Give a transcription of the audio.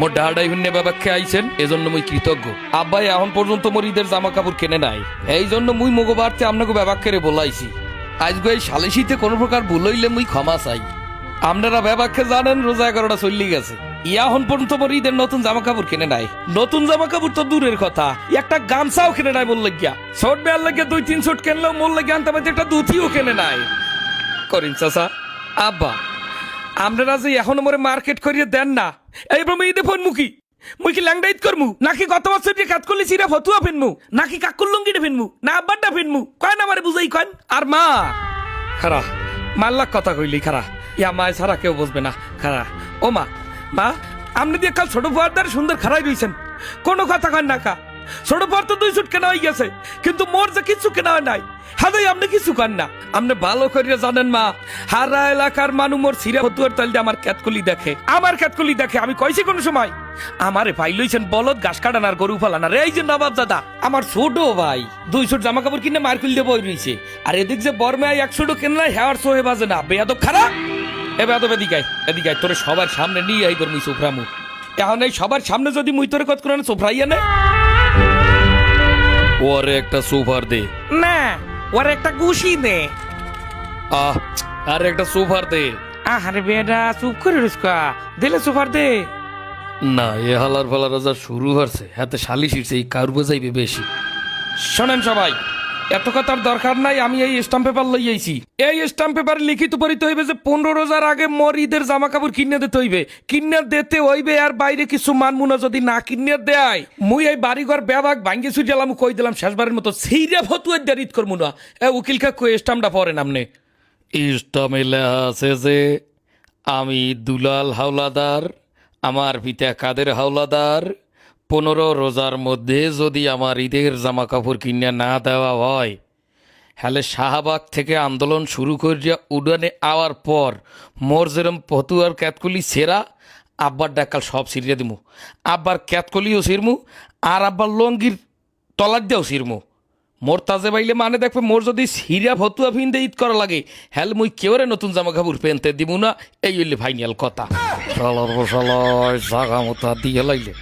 মোর ডাহাডাই হুন্নে বাবা আইছেন, এজন্য মুই কৃতজ্ঞ। আব্বাই এখন পর্যন্ত মোর ঈদের জামা কাপড় কেনে নাই। এই জন্য মুই মগো বাড়তে আপনাকে ব্যবাক করে বলাইছি। আজকে এই সালিশিতে কোনো প্রকার ভুল হইলে মুই ক্ষমা চাই। আপনারা ব্যবাককে জানেন, রোজা এগারোটা চল্লি গেছে। ইয়াহন পর্যন্ত মোর ঈদের নতুন জামা কাপড় কেনে নাই। নতুন জামা কাপড় তো দূরের কথা, একটা গামছাও কেনে নাই মোর লাগিয়া। শর্ট বেয়ার লাগিয়া দুই, তিন শর্ট কেনলেও মোর লাগিয়া আনতে পারছে একটা দুথিও কেনে নাই। করিন চাচা, আব্বা আপনারা যে এখনও মরে মার্কেট করিয়ে দেন না। এই মুই ঈদে ফোন মুখি। মুই কি ল্যাংডাইত করমু? নাকি গত বছর যে কাজ করলি সিরা ফতুয়া ফিনমু? নাকি কাকুর লুঙ্গিটা ফিনমু? না আব্বারটা ফিনমু? কয় না আমারে বুঝাই কন আর মা? খারা মাল্লাক কথা কইলি, খারা। ইয়া মায় ছাড়া কেউ বুঝবে না, খারা। ও মা মা আপনি দিয়ে কাল ছোট ফুয়ারদার সুন্দর খারাই রইছেন। কোনো কথা কন না কা ছোট ফুয়ার তো দুই সুট কেনা গেছে। কিন্তু মোর যে কিছু কেনা নাই হাদাই আপনি কিছু কন না। আপনি ভালো করিয়া জানেন মা, হারা এলাকার মানু মোর সিরা ফতুয়ার তাল আমার ক্যাতকলি দেখে। আমার ক্যাতকলি দেখে, আমি কইছি কোন সময়, আমারে ভাই লইছেন বলদ, ঘাস কাটান আর গরু ফালান আর এই যে নবাব দাদা, আমার ছোট ভাই, দুই সুট জামা কাপড় কিনে মার্কুল দিয়ে বই রইছে। আর এদিক যে বর্মে একশোটো কেনা হেয়ার সোহে বাজে না। বেয়াদব খারাপ। এ বেয়াদব এদিকাই এদিকাই তোরে সবার সামনে নিয়ে আই মুই সোফরামু এখন এই সবার সামনে যদি মুই তোরে কত করে সোফরাইয়া নে। ওরে একটা সুপার দে। না ওরে একটা গুশি দে। আহ আর একটা সুপার দে। আহারে বেটা চুপ করে রুস্কা দিলে সুপার দে। না এ হালার ফালার যা শুরু হচ্ছে হাতে শালি শিরছে এই কার বোঝাইবে বেশি। শোনেন সবাই এত কথার দরকার নাই, আমি এই স্টাম্প পেপার লই এই স্টাম্প পেপার লিখিত পড়িতে হইবে যে পনেরো রোজার আগে মোর ঈদের জামা কাপড় কিনে দিতে হইবে। কিনে দিতে হইবে আর বাইরে কিছু মানমুনা যদি না কিনে দেয়। মুই এই বাড়িঘর বেবাক ভাঙ্গে সুজালাম কই দিলাম শেষবারের মতো। সেইরা ফতুয়ের দেরিত করমু না। এ উকিল কাকু স্টাম্পটা পরে নামনে। স্টামে লেখা আছে যে, আমি দুলাল হাওলাদার, আমার পিতা কাদের হাওলাদার পনেরো রোজার মধ্যে যদি আমার ঈদের জামা কাপড় কিনে না দেওয়া হয় হ্যালে শাহবাগ থেকে আন্দোলন শুরু করিয়া উডানে আওয়ার পর মোর যেরম পতুয়ার ক্যাতকলি সেরা, আব্বার ডাকাল সব সিরিয়া দিমু। আব্বার ক্যাতকলিও সিরমু আর আব্বার লঙ্গির তলার দিয়েও সিরমু মোর তাজে বাইলে মানে দেখবে মোর যদি সিরিয়া ফতুয়া ফিনতে ঈদ করা লাগে হ্যাল মুই কেউরে নতুন জামা কাপড় পেনতে দিব না, এই হইলে ফাইনাল কথা। জাগা দিয়ে লাইলে